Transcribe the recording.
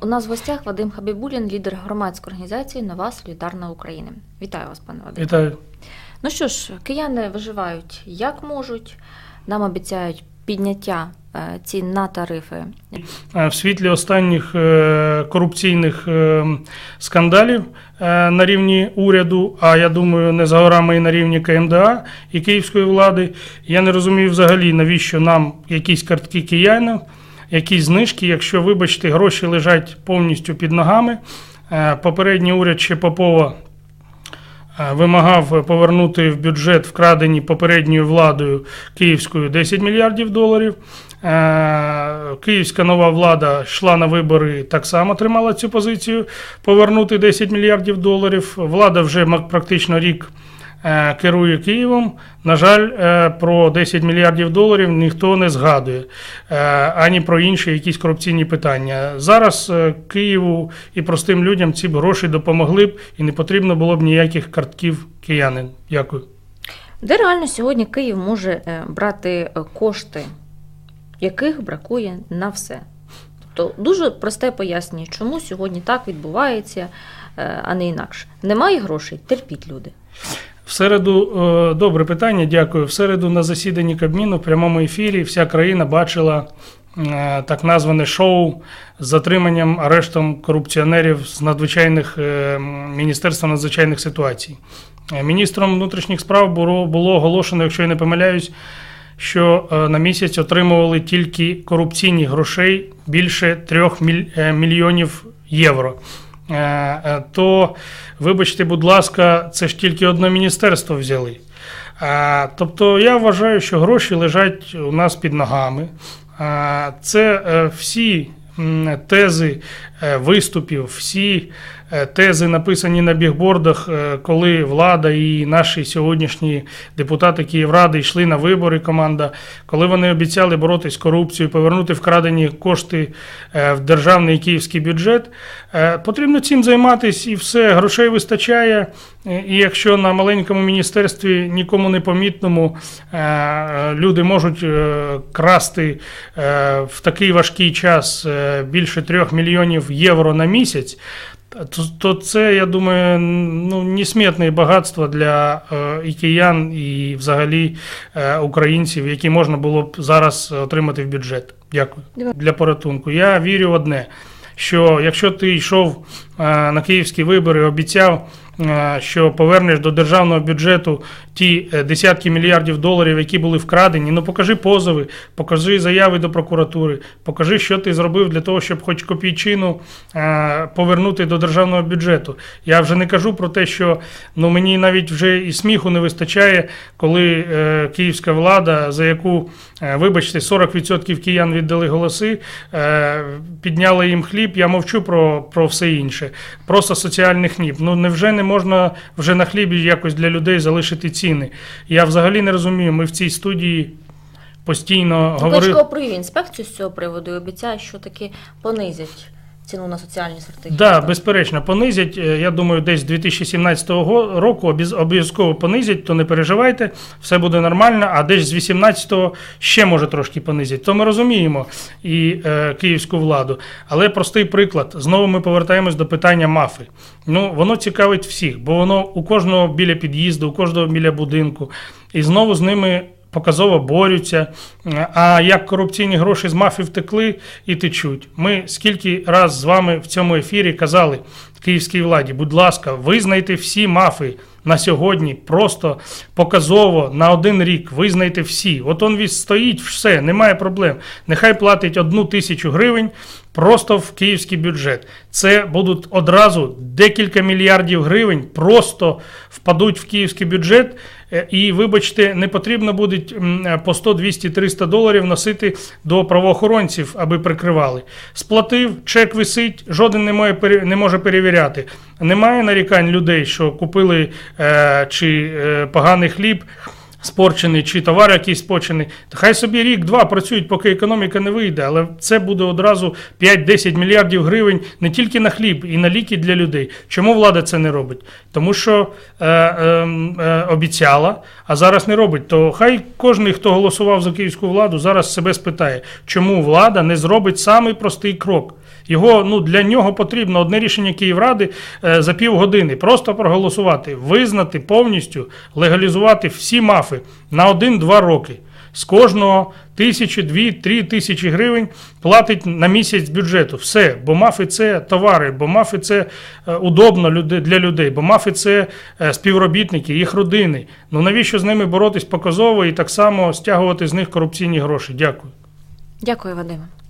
У нас в гостях Вадим Хабібулін, лідер громадської організації Нова Солідарна Україна. Вітаю вас, пане Вадим. Вітаю. Ну що ж, кияни виживають як можуть. Нам обіцяють підняття е, цін на тарифи. Е, В світлі останніх е, корупційних е, скандалів е, на рівні уряду, а я думаю, не за горами і на рівні КМДА і київської влади, я не розумію взагалі, навіщо нам якісь картки киянів, якісь знижки, якщо, вибачте, гроші лежать повністю під ногами. Е, Попередній уряд ще Попова е, вимагав повернути в бюджет вкрадені попередньою владою київською 10 мільярдів доларів. Е, Київська нова влада йшла на вибори, так само тримала цю позицію повернути 10 мільярдів доларів. Влада вже практично рік керує Києвом. На жаль, е, про 10 мільярдів доларів ніхто не згадує е, ані про інші якісь корупційні питання. Зараз е, Києву і простим людям ці б гроші допомогли б, і не потрібно було б ніяких картків киянин. Дякую. Де реально сьогодні Київ може е, брати е, кошти, яких бракує на все? Тобто дуже просте пояснення, чому сьогодні так відбувається, е, а не інакше. Немає грошей, терпіть люди. В середу, е, добре питання, дякую. В середу на засіданні Кабміну в прямому ефірі вся країна бачила е, так назване шоу з затриманням, арештом корупціонерів з надзвичайних е, Міністерства надзвичайних ситуацій. Міністром внутрішніх справ було, оголошено, якщо я не помиляюсь, що на місяць отримували тільки корупційні грошей більше трьох е, мільйонів євро. Е, е, То, вибачте, будь ласка, це ж тільки одне міністерство взяли. Е, Тобто я вважаю, що гроші лежать у нас під ногами. Це всі тези виступів, всі тези написані на бігбордах, е, коли влада і наші сьогоднішні депутати Київради йшли на вибори. Команда, коли вони обіцяли боротися з корупцією, повернути вкрадені кошти е, в державний київський бюджет. Е, Потрібно цим займатися і все. Грошей вистачає. Е, І якщо на маленькому міністерстві нікому не помітному е, люди можуть е, красти е, в такий важкий час е, більше трьох мільйонів євро на місяць. То, то це, я думаю, ну, несмітне багатство для е, і киян, і взагалі е, українців, які можна було б зараз отримати в бюджет. Дякую. Для порятунку. Я вірю в одне, що якщо ти йшов на київські вибори, обіцяв, е, що повернеш до державного бюджету ті е, десятки мільярдів доларів, які були вкрадені, ну покажи позови, покажи заяви до прокуратури, покажи, що ти зробив для того, щоб хоч копійчину е, повернути до державного бюджету. Я вже не кажу про те, що ну мені навіть вже і сміху не вистачає, коли е, київська влада, за яку, е, вибачте, 40% киян віддали голоси, е, підняли їм хліб. Я мовчу про, про все інше. Просто соціальний хліб. Ну невже не можна вже на хлібі якось для людей залишити ціни? Я взагалі не розумію. Ми в цій студії постійно говорив... Провів інспекцію з цього приводу і обіцяє, що таки понизять ціну на соціальні сертифікати. Да, безперечно, понизять. Е, Я думаю, десь з 2017 року обов'язково понизять, то не переживайте, все буде нормально. А десь з 18-го ще може трошки понизять. То ми розуміємо і е, київську владу. Але простий приклад. Знову ми повертаємось до питання мафи. Ну, воно цікавить всіх, бо воно у кожного біля під'їзду, у кожного біля будинку. І знову з ними показово борються. А як корупційні гроші з мафії втекли і течуть. Ми скільки раз з вами в цьому ефірі казали київській владі, будь ласка, визнайте всі мафи на сьогодні, просто показово на один рік визнайте всі. От он він стоїть, все, немає проблем. Нехай платить одну тисячу гривень просто в київський бюджет. Це будуть одразу декілька мільярдів гривень просто впадуть в київський бюджет. Е, І, вибачте, не потрібно буде по 100, 200, 300 доларів носити до правоохоронців, аби прикривали. Сплатив, чек висить, жоден не може перевіряти. Немає нарікань людей, що купили е, чи е, поганий хліб. Спорчений чи товар якийсь спорчений, хай собі рік-два працюють, поки економіка не вийде, але це буде одразу 5-10 мільярдів гривень не тільки на хліб, і на ліки для людей. Чому влада це не робить? Тому що е, е, е, обіцяла, а зараз не робить. То хай кожен, хто голосував за київську владу, зараз себе спитає, чому влада не зробить самий простий крок. Його ну для нього потрібно одне рішення Київради е, за півгодини. Просто проголосувати, визнати повністю, легалізувати всі мафи на 1-2 роки. З кожного тисячі, дві, три тисячі гривень платить на місяць бюджету. Все, бо мафи це товари, бо мафи це е, удобно для людей, бо мафи це е, співробітники, їх родини. Ну навіщо з ними боротись показово і так само стягувати з них корупційні гроші? Дякую. Дякую, Вадиме.